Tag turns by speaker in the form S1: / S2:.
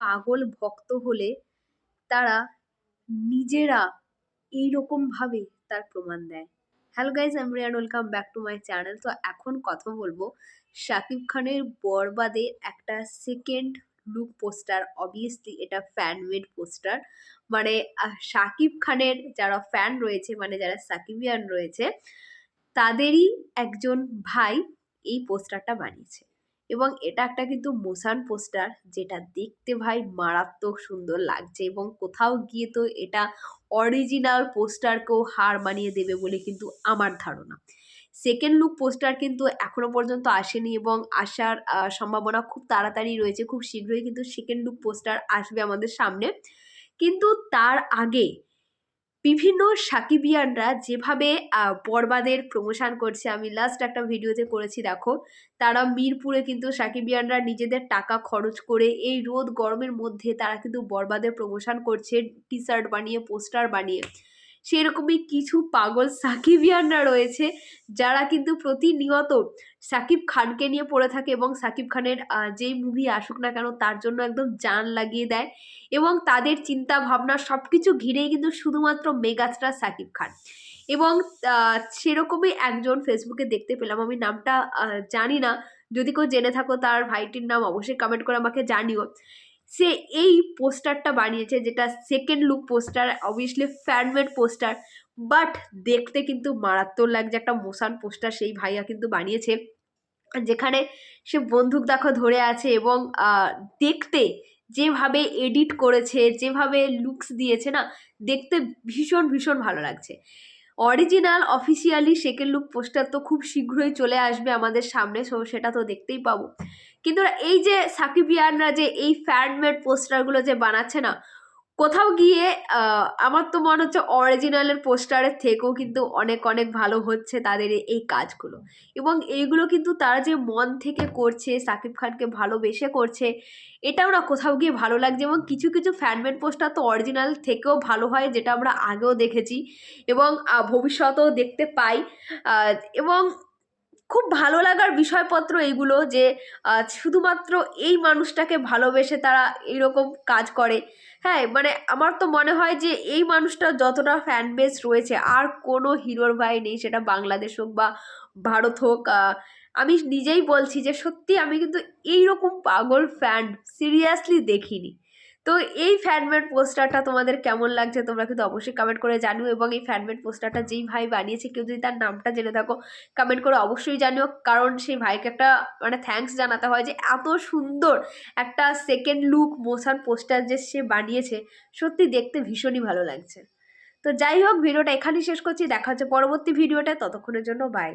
S1: পাগল ভক্ত হলে তারা নিজেরা এইরকমভাবে তার প্রমাণ দেয়। হ্যালো গাইজ আমি Riyan welcome back to my channel তো এখন কথা বলব শাকিব খানের বরবাদের একটা সেকেন্ড লুক পোস্টার অবভিয়াসলি এটা ফ্যান মেড পোস্টার মানে শাকিব খানের যারা ফ্যান রয়েছে মানে যারা সাকিবিয়ান রয়েছে, তাদেরই একজন ভাই এই পোস্টারটা বানিয়েছে। এবং এটা একটা কিন্তু মোশান পোস্টার যেটা দেখতে ভাই মারাত্মক সুন্দর লাগছে এবং কোথাও গিয়ে তো এটা অরিজিনাল পোস্টারকেও হার মানিয়ে দেবে বলে কিন্তু আমার ধারণা। সেকেন্ড লুক পোস্টার কিন্তু এখনও পর্যন্ত আসেনি এবং আসার সম্ভাবনা খুব তাড়াতাড়ি রয়েছে, খুব শীঘ্রই কিন্তু সেকেন্ড লুক পোস্টার আসবে আমাদের সামনে। কিন্তু তার আগে বিভিন্ন সাকিবিয়ানরা যেভাবে বর্বাদের প্রমোশন করছে, আমি লাস্ট একটা ভিডিওতে করেছি, দেখো। তারা মিরপুরে কিন্তু সাকিবিয়ানরা নিজেদের টাকা খরচ করে এই রোদ গরমের মধ্যে তারা কিন্তু বরবাদের প্রমোশন করছে টি শার্ট বানিয়ে পোস্টার বানিয়ে। সেরকমই কিছু পাগল সাকিবিয়ানরা রয়েছে, যারা কিন্তু প্রতিনিয়ত সাকিব খানকে নিয়ে পড়ে থাকে এবং সাকিব খানের যেই মুভি আসুক না কেন তার জন্য একদম জান লাগিয়ে দেয় এবং তাদের চিন্তা ভাবনা সব কিছু ঘিরেই কিন্তু শুধুমাত্র মেগাস্টার সাকিব খান। এবং সেরকমই একজন ফেসবুকে দেখতে পেলাম, আমি নামটা জানি না, যদি কেউ জেনে থাকো তার ভাইটির নাম অবশ্যই কমেন্ট করে আমাকে জানিও। সে এই পোস্টারটা বানিয়েছে যেটা second look poster obviously fan made poster but দেখতে কিন্তু মারাত্মক লাগছে। একটা মোশান পোস্টার সেই ভাইয়া কিন্তু বানিয়েছে, যেখানে সে বন্দুক দেখো ধরে আছে এবং দেখতে যেভাবে এডিট করেছে, যেভাবে লুকস দিয়েছে না, দেখতে ভীষণ ভীষণ ভালো লাগছে। Original officially second look poster তো খুব শীঘ্রই চলে আসবে আমাদের সামনে সো সেটা তো দেখতেই পাবো। কিন্তু এই যে সাকিবিয়ানরা যে এই ফ্যানমেড পোস্টারগুলো যে বানাচ্ছে না, কোথাও গিয়ে আমার তো মনে হচ্ছে অরিজিনালের পোস্টারের থেকেও কিন্তু অনেক অনেক ভালো হচ্ছে তাদের এই কাজগুলো। এবং এইগুলো কিন্তু তারা যে মন থেকে করছে, সাকিব খানকে ভালোবেসে করছে, এটাও না কোথাও গিয়ে ভালো লাগছে এবং কিছু কিছু ফ্যানমেড পোস্টার তো অরিজিনাল থেকেও ভালো হয় যেটা আমরা আগেও দেখেছি এবং ভবিষ্যতেও দেখতে পাই। এবং খুব ভালো লাগার বিষয়পত্র এইগুলো যে শুধুমাত্র এই মানুষটাকে ভালোবেসে তারা এইরকম কাজ করে। হ্যাঁ মানে আমার তো মনে হয় যে, এই মানুষটা যতটা ফ্যান বেস রয়েছে, আর কোনো হিরোর ভাই নেই, সেটা বাংলাদেশ হোক বা ভারত হোক আমি নিজেই বলছি যে, সত্যি আমি কিন্তু এইরকম পাগল ফ্যান সিরিয়াসলি দেখিনি। তো এই ফ্যানমেড পোস্টারটা তোমাদের কেমন লাগছে তোমরা কিন্তু অবশ্যই কমেন্ট করে জানিও এবং এই ফ্যানমেড পোস্টারটা যেই ভাই বানিয়েছে, কেউ যদি তার নামটা জেনে থাকো কমেন্ট করে অবশ্যই জানিও। কারণ সেই ভাইকে একটা মানে থ্যাঙ্কস জানাতে হয় যে এত সুন্দর একটা সেকেন্ড লুক মোশন পোস্টার যে সে বানিয়েছে, সত্যি দেখতে ভীষণই ভালো লাগছে। তো যাই হোক, ভিডিওটা এখানেই শেষ করছি। দেখা হচ্ছে পরবর্তী ভিডিওটা ততক্ষণের জন্য বাই